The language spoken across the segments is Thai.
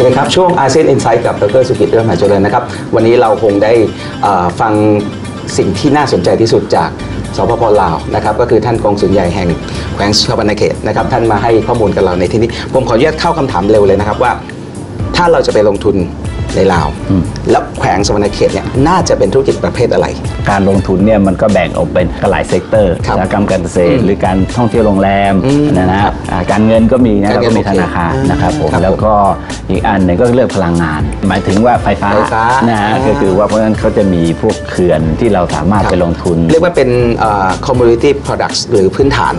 วัสดีครับ ช่วงอาเซียนอินไซต์กับดรสุกิตเรื่องหมายเจริญนะครับ วันนี้เราคงได้ฟังสิ่งที่น่าสนใจที่สุดจากสปปลาวนะครับก็คือท่านกองสุนใหญ่แห่งแขวงสวรรณเขตนะครับท่านมาให้ข้อมูลกับเราในที่นี้ ผมขออนุญาตเข้าคำถามเร็วเลยนะครับว่า ถ้าเราจะไปลงทุน ในลาวอืมแล้วแขวงสวรรณเขตเนี่ยน่าจะเป็นธุรกิจประเภทอะไร การลงทุนเนี่ยมันก็แบ่งออกเป็นหลายเซกเตอร์ครับอุตสาหกรรมการเกษตอืรมหรือการท่องเที่ยวโรงแรมอืมนะนะครับอ่าการเงินก็มีนะการแล้วเงินก็มีธนาคารโอเคนะครับผมครับแล้วก็อีกอันหนึ่งก็เรื่องพลังงาน หมายถึงว่าไฟฟ้าไฟฟ้านะฮะอ่าก็คือว่าเพราะฉะนั้นเขาจะมีพวกเขื่อนที่เราสามารถครับไปลงทุน เรียกว่าเป็นเอ่อ commodity products หรือพื้นฐาน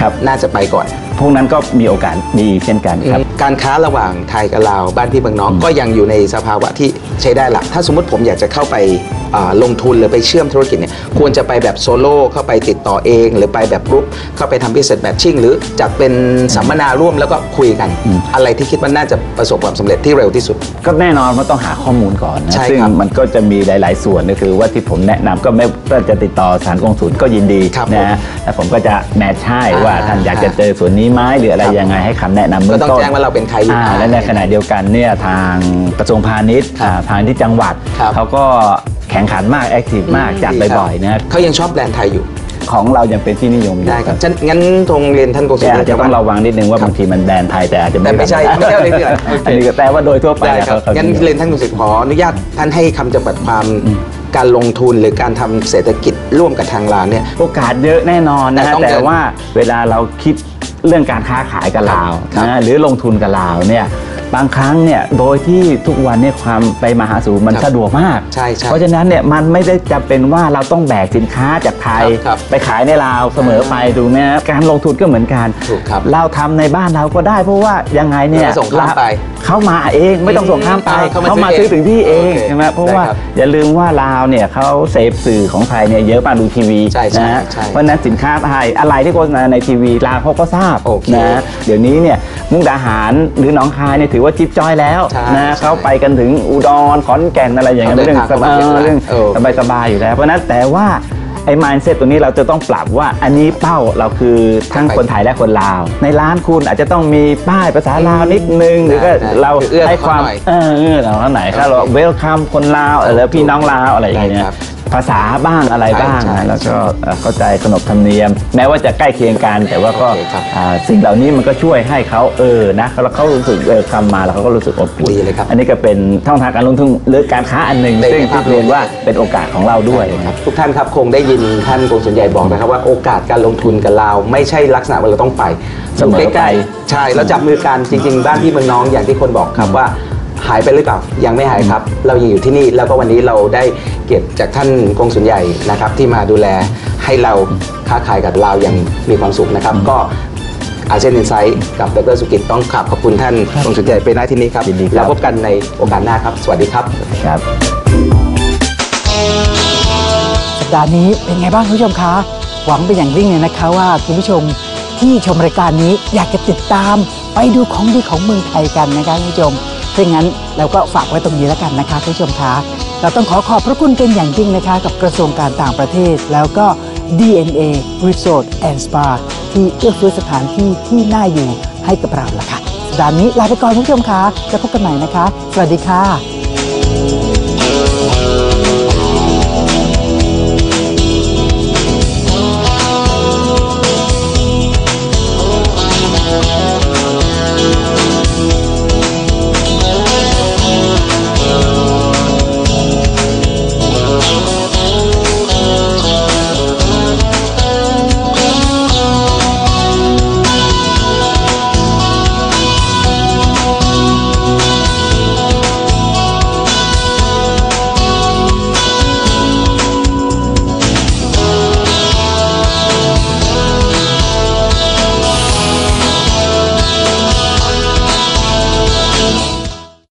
ครับน่าจะไปก่อน พวกนั้นก็มีโอกาสดีเช่นกันครับ การค้าระหว่างไทยกับลาวบ้านพี่เมืองน้องก็ยังอยู่ในสภาวะที่ใช้ได้ละถ้าสมมติผมอยากจะเข้าไปอ่า ลงทุนหรือไปเชื่อมธุรกิจเนี่ยควรจะไปแบบโซโล่เข้าไปติดต่อเอง หรือไปแบบกรุ๊ปเข้าไปทำ business matching หรือจัดเป็นสัมมนาร่วมแล้วก็คุยกันอืมอะไรที่คิดว่าน่าจะประสบความสำเร็จที่เร็วที่สุด ก็แน่นอนว่าต้องหาข้อมูลก่อนนะใช่ซึ่งครับมันก็จะมีหลาย ๆ ส่วนก็คือว่าที่ผมแนะนำก็ไม่ว่าจะติดต่อสถารกงสุลก็ยินดีครับนะฮะแล้วผมก็จะแมทช์ให้อ่าว่าท่านอยากจะเจอส่วนนี้ไหมหรืออะไรครับยังไงให้คำแนะนำเบื้ก็องต้องต้นแจ้งว่าเราเป็นใครอยู่อ่าไหนและในขณะเดียวกันเนี่ยทางกระทรวงพาณิชย์อ่าทางที่จังหวัดครับเขาก็แข่งขันมากแอคทีฟมากจัดดีครับบ่อยๆนะเขายังชอบแบรนด์ไทยอยู่ ของเรายังเป็นที่นิยมอยู่ได้ครับฉะนั้นงั้นตรงเรียนท่านกงสุลแต่อาจจะต้องว่าระวังนิดนึงว่าครับบางทีมันแบรนด์ไทยแต่อาจจะแต่ไม่ใช่ด้ไม่ใช่อะไรที่ไหนโอเคอันนี้ก็แต่ว่าโดยทั่วไปได้ครับเขาเขางั้นนิยมเรียนท่านกุศิษขออนุญาตท่านให้คำจำกัดความการลงทุนหรือการทำเศรษฐกิจร่วมกับทางร้านเนี่ยโอกาสเยอะแน่นอนนะแต่ฮะต้องแต่เดินว่าเวลาเราคิดเรื่องการค้าขายกับลาวครับนะหรือลงทุนกับลาวเนี่ย บางครั้งเนี่ยโดยที่ทุกวันเนี่ยความไปมาหาสู่มันครับสะดวกมาก ใช่ใช่เพราะฉะนั้นเนี่ยมันไม่ได้จำเป็นว่าเราต้องแบกสินค้าจากไทย ครับครับไปขายในลาวเสมอไปถูกไหมฮะการลงทุนก็เหมือนกันถูกครับเราทำในบ้านเราก็ได้ เพราะว่ายังไงเนี่ยไม่ต้องส่งข้ามไปเขามาเองไม่ต้องส่งข้ามไปอืมเขามาเขามาซื้ซื้ออถึงที่เองโอเคใช่ไหมเพราะได้ว่าครับอย่าลืมว่าลาวเนี่ยเขาเสพสื่อของไทยเนี่ยเยอะมากดูทีวีใช่ใช่นะฮะใช่เพราะฉะนั้นสินค้าไทยอะไรที่โฆษณาในทีวีลาวเขาก็ทราบโอเค นะ เดี๋ยวนี้เนี่ย มุกดาหารหรือหนองคายเนี่ยถือว่าจิ๊บจ้อยแล้วใช่นะใช่ เขาไปกันถึงอุดรขอนแก่นอะไรอย่างเงี้ยเขาเดิเรื่นองทางสบายเข้ามาเยอะแล้วเรื่องเออสบายสบายๆอยู่แล้ว เพราะฉะนั้นแต่ว่าไอ้ mindset ตัวนี้เราจะต้องปรับว่าอันนี้เป้าเราคือทั้งคนไทยและคนลาว ในร้านคุณอาจจะต้องมีป้ายภาษาลาวนิดนึง หรือก็ได้เราคือเอื้อให้ความ เขาหน่อย เออเออเราเท่าไหนถ้าเราโอเคเวลคัมคนลาวหรือพี่น้องลาวอะไรอย่างเงี้ได้ยครับ ภาษาบ้างอะไรบ้างใช่นะใช่แล้วก็เอ่อเข้าใจขนบธรรมเนียม แม้ว่าจะใกล้เคียงกัน แต่ว่าก็โอเคครับ อ่าสิ่งเหล่านี้มันก็ช่วยให้เขาเออนะแล้วเขารู้สึกเออคำมาแล้วเขาก็รู้สึกอบอุ่น ดีเลยครับ อันนี้ก็เป็นช่องทางการลงทุนหรือการค้าอันหนึ่งได้ซึ่งภาพที่เรียนว่าเป็นโอกาสของเราด้วยครับทุกท่านครับคงได้ยินท่านกงสุลใหญ่บอกนะครับว่าโอกาสการลงทุนกับเราวไม่ใช่ลักษณะว่าเราต้องไปเสมอไป ยู่ใกล้ๆใช่แล้วจับมือกันจริง ๆ บ้านพี่เมืองน้องอย่างที่คนบอกครับว่า หายไปหรือเปล่ายังไม่หายครับ เรายังอยู่ที่นี่แล้วก็วันนี้เราได้เกียรติจากท่านกงสุลใหญ่นะครับที่มาดูแลให้เราค้าขายกับเราวอย่างมีความสุขนะครับ ก็อาเซียนอินไซต์กับดรสุกิตต้องขอบขอบคุณท่านกงสุลใหญ่เป็นหน้าที่นี้ครับยินดีครับ แล้วพบกันในโอกาสหน้าครับ สวัสดีครับ ครับ สัปดาห์นี้เป็นไงบ้างคุณผู้ชมคะ หวังเป็นอย่างยิ่งเลยนะคะว่าคุณผู้ชมที่ชมรายการนี้อยากจะติดตามไปดูของดีของเมืองไทยกันนะคะคุณผู้ชม ถ้างนั้นเราก็ฝากไว้ตรงนี้แล้วกันนะคะท่านผู้ชมคะเราต้องขอขอบพระคุณเป็นอย่างยิ่งนะคะ กับกระทรวงการต่างประเทศ แล้วก็ DNA Resort and Spa ที่เอื้อเฟื้อสถานที่ที่น่าอยู่ให้กับเราละค่ะสัปดาห์นี้ลาไปก่อนท่านผู้ชมคะจะพบกันใหม่นะคะ สวัสดีค่ะ